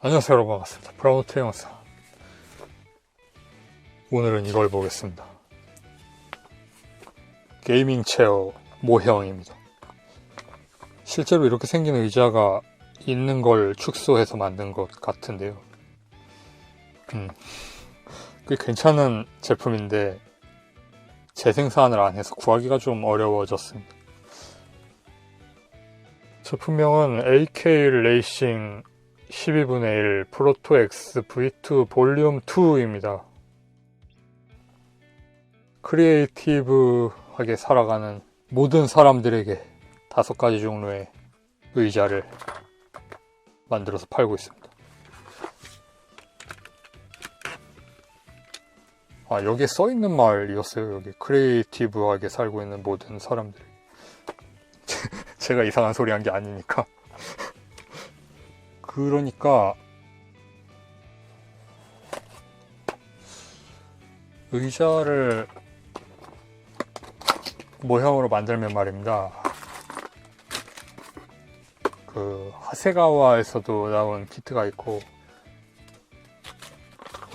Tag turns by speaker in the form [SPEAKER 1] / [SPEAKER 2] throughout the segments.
[SPEAKER 1] 안녕하세요 여러분. 반갑습니다. 브라우트 영상 오늘은 이걸 보겠습니다. 게이밍 체어 모형입니다. 실제로 이렇게 생긴 의자가 있는 걸 축소해서 만든 것 같은데요. 음, 꽤 괜찮은 제품인데 재생산을 안 해서 구하기가 좀 어려워졌습니다. 제품명은 AK 레이싱 12분의 1 프로토 X V2 볼륨 2입니다. 크리에이티브하게 살아가는 모든 사람들에게 다섯 가지 종류의 의자를 만들어서 팔고 있습니다. 아, 여기에 써 있는 말이었어요. 여기 크리에이티브하게 살고 있는 모든 사람들. 제가 이상한 소리 한 게 아니니까. 그러니까 의자를 모형으로 만들면 말입니다. 그 하세가와에서도 나온 키트가 있고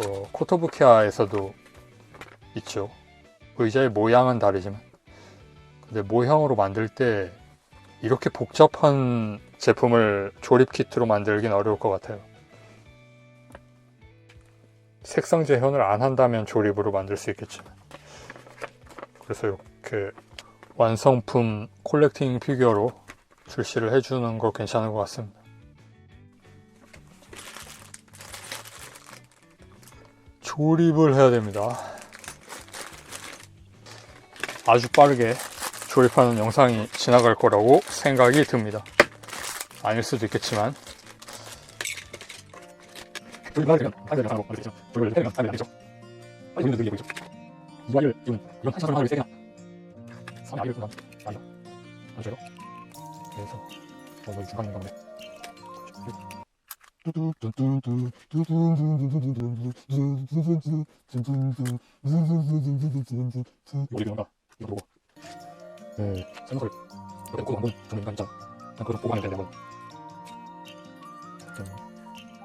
[SPEAKER 1] 어, 코토부키아에서도 있죠. 의자의 모양은 다르지만 근데 모형으로 만들 때 이렇게 복잡한 제품을 조립 키트로 만들긴 어려울 것 같아요. 색상 재현을 안 한다면 조립으로 만들 수 있겠지만. 그래서 이렇게 완성품 콜렉팅 피규어로 출시를 해주는 거 괜찮은 것 같습니다. 조립을 해야 됩니다. 아주 빠르게 조립하는 영상이 지나갈 거라고 생각이 듭니다. 아닐 수도 있겠지만
[SPEAKER 2] 조립을 하게 되면 하게 되면 하고 되죠. 조립을 해면 하면 되죠. 빨리 우리는 느리게 보이죠. 이와를 지금 이건 한 시간 하루에 세 개나. 3이 아니를 순간 아니요. 맞아요. 그래서 어, 여기 중간에 가면 이거 보고 네 정리가 있잖아 난 그걸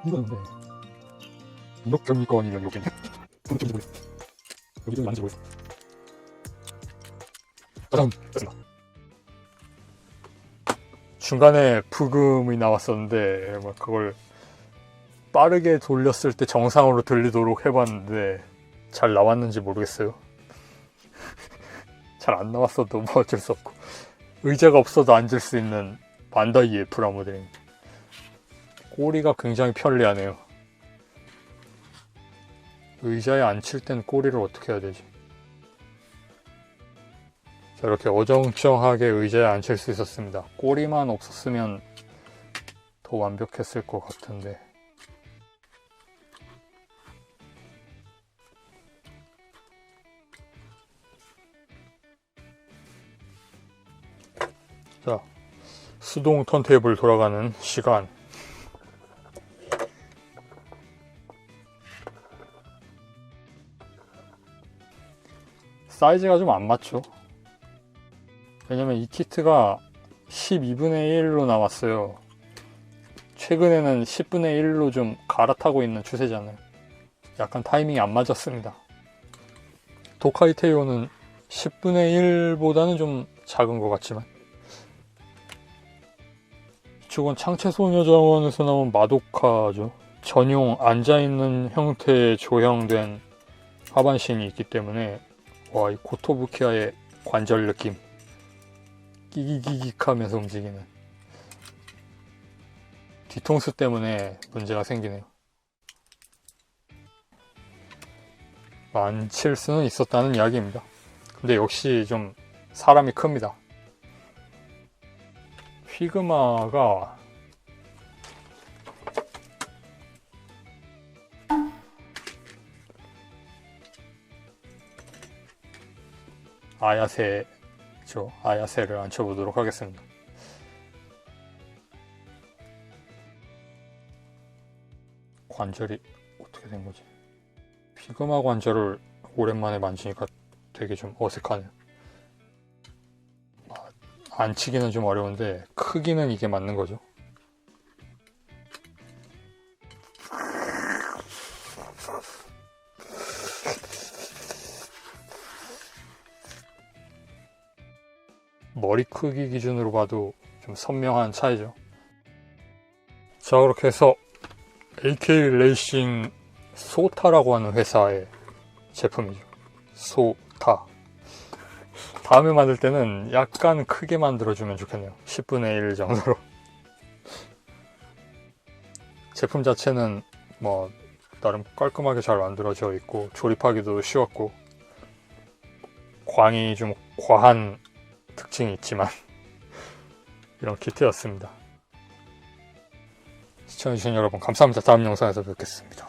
[SPEAKER 2] 이건 근데. 이렇게 합니까 아니면 이렇게 도대체 모르겠어 여기저기 맞는지 모르겠어 짜잔 됐습니다
[SPEAKER 1] 중간에 부금이 나왔었는데 막 그걸 빠르게 돌렸을 때 정상으로 들리도록 해봤는데 잘 나왔는지 모르겠어요. 잘 안 나왔어도 뭐 어쩔 수 없고. 의자가 없어도 앉을 수 있는 반다이의 프라모델입니다. 꼬리가 굉장히 편리하네요. 의자에 앉힐 땐 꼬리를 어떻게 해야 되지? 자, 이렇게 어정쩡하게 의자에 앉힐 수 있었습니다. 꼬리만 없었으면 더 완벽했을 것 같은데. 자, 수동 턴테이블 돌아가는 시간. 사이즈가 좀 안 맞죠? 왜냐면 이 키트가 12분의 1로 나왔어요. 최근에는 10분의 1로 좀 갈아타고 있는 추세잖아요. 약간 타이밍이 안 맞았습니다. 도카이 테이오는 10분의 1보다는 좀 작은 것 같지만 이쪽은 창체소녀자원에서 나온 마도카죠. 전용 앉아있는 형태의 조형된 하반신이 있기 때문에 와, 이 코토부키아의 관절 느낌 끼기기익 하면서 움직이는 뒤통수 때문에 문제가 생기네요. 만칠 수는 있었다는 이야기입니다. 근데 역시 좀 사람이 큽니다. 휘그마가 아야세 죠 아야세를 앉혀보도록 하겠습니다. 관절이 어떻게 된 거지? 피그마 관절을 오랜만에 만지니까 되게 좀 어색하네요. 아, 앉히기는 좀 어려운데 크기는 이게 맞는 거죠. 머리 크기 기준으로 봐도 좀 선명한 차이죠. 자, 그렇게 해서 AK 레이싱 소타라고 하는 회사의 제품이죠. 소타. 다음에 만들 때는 약간 크게 만들어주면 좋겠네요. 10분의 1 정도로. 제품 자체는 뭐 나름 깔끔하게 잘 만들어져 있고 조립하기도 쉬웠고 광이 좀 과한 특징이 있지만 이런 키트였습니다. 시청해주신 여러분 감사합니다. 다음 영상에서 뵙겠습니다.